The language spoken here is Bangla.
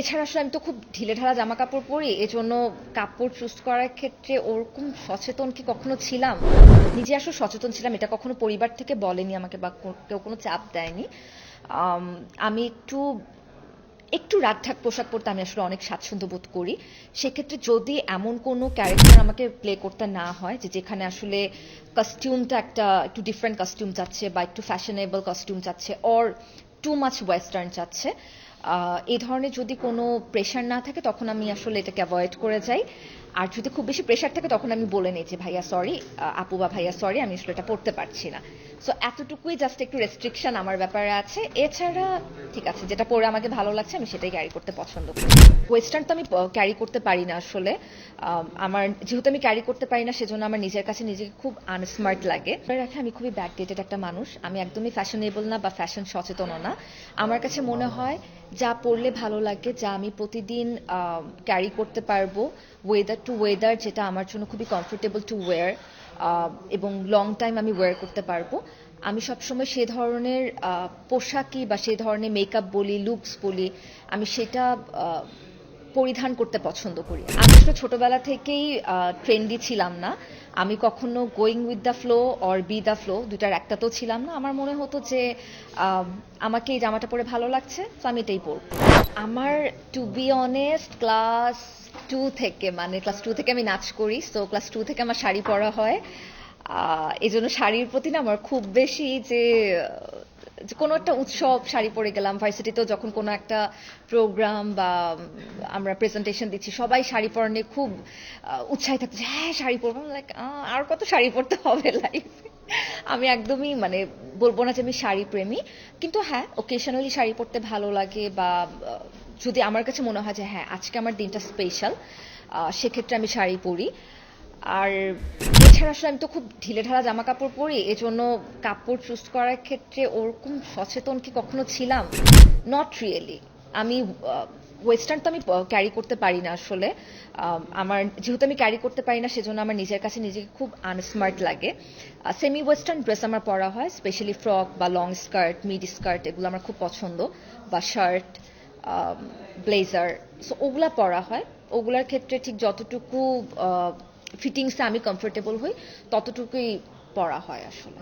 এছাড়া আসলে আমি তো খুব ঢিলেঢালা জামা কাপড় পরি, এজন্য কাপড় চুজ করার ক্ষেত্রে ওরকম সচেতন কি কখনো ছিলাম? নিজে আসলে সচেতন ছিলাম, এটা কখনো পরিবার থেকে বলেনি আমাকে বা কেউ কোনো চাপ দেয়নি। আমি একটু একটু রাগঢাক পোশাক পরতে আমি আসলে অনেক স্বাচ্ছন্দ্য বোধ করি। সেক্ষেত্রে যদি এমন কোনো ক্যারেক্টার আমাকে প্লে করতে না হয়, যে যেখানে আসলে কস্টিউমটা একটা একটু ডিফারেন্ট কস্টিউম চাচ্ছে বা একটু ফ্যাশনেবল কস্টিউম চাচ্ছে অর টু মাচ ওয়েস্টার্ন চাচ্ছে এই ধরনের যদি কোনো প্রেশার না থাকে তখন আমি আসলে এটাকে অ্যাভয়েড করে যাই। আর যদি খুব বেশি প্রেশার থাকে, তখন আমি বলে নিই যে, ভাইয়া সরি আপু বা ভাইয়া সরি আমি আসলে এটা পড়তে পারছি না। সো এতটুকুই জাস্ট একটু রেস্ট্রিকশন আমার ব্যাপারে আছে। এছাড়া, ঠিক আছে, যেটা পরে আমাকে ভালো লাগছে, আমি সেটাই ক্যারি করতে পছন্দ করি। ওয়েস্টার্ন তো আমি ক্যারি করতে পারি না আসলে। আমার, যেহেতু আমি ক্যারি করতে পারি না, সেজন্য আমার নিজের কাছে নিজেকে খুব আনস্মার্ট লাগে। রাখে, আমি খুবই ব্যাকডেটেড একটা মানুষ। আমি একদমই ফ্যাশনেবল না বা ফ্যাশন সচেতনও না। আমার কাছে মনে হয়, যা পড়লে ভালো লাগে, যা আমি প্রতিদিন ক্যারি করতে পারব ওয়েদার টু ওয়েদার যেটা আমার জন্য খুবই কমফোর্টেবল টু ওয়্যার এবং লং টাইম আমি ওয়্যার করতে পারব। আমি সবসময় সে ধরনের পোশাকই বা সে ধরনের মেকআপ বলি লুকস বলি, আমি সেটা পরিধান করতে পছন্দ করি। আমি আসলে ছোটবেলা থেকেই ট্রেন্ডি ছিলাম না। আমি কখনো going with the flow or be the flow দুটার একটা তো ছিলাম না। আমার মনে হতো যে আমাকে এই জামাটা পরে ভালো লাগছে, তো আমি এটাই পরবো। আমার to be honest class two থেকে মানে ক্লাস টু থেকে আমি নাচ করি তো ক্লাস টু থেকে আমার শাড়ি পরা হয়। এই জন্য শাড়ির প্রতি না আমার খুব বেশি যে কোনো একটা উৎসব শাড়ি পরে গেলাম ভার্সিটিতেও যখন কোনো একটা প্রোগ্রাম বা আমরা প্রেজেন্টেশন দিচ্ছি, সবাই শাড়ি পরা নিয়ে খুব উৎসাহী থাকতো হ্যাঁ শাড়ি পরবো। লাইক আর কত শাড়ি পরতে হবে লাইফে আমি একদমই মানে বলব না যে আমি শাড়ি প্রেমী, কিন্তু হ্যাঁ ওকেশনালি শাড়ি পরতে ভালো লাগে বা যদি আমার কাছে মনে হয় যে হ্যাঁ আজকে আমার দিনটা স্পেশাল সেক্ষেত্রে আমি শাড়ি পরি। আর এছাড়া আসলে আমি তো খুব ঢিলেঢালা জামা কাপড় পরি, এজন্য কাপড় চুজ করার ক্ষেত্রে ওরকম সচেতন কি কখনো ছিলাম? নট রিয়েলি আমি ওয়েস্টার্ন তো আমি ক্যারি করতে পারি না আসলে। আমার, যেহেতু আমি ক্যারি করতে পারি না, সেজন্য আমার নিজের কাছে নিজেকে খুব আনস্মার্ট লাগে। সেমি ওয়েস্টার্ন ড্রেস আমার পরা হয় স্পেশালি ফ্রক বা লং স্কার্ট মিড স্কার্ট এগুলো আমার খুব পছন্দ। বা শার্ট ব্লেজার সো ওগুলা পরা হয়। ওগুলার ক্ষেত্রে ঠিক যতটুকু ফিটিংসে আমি কমফোর্টেবল হই ততটুকুই পড়া হয় আসলে।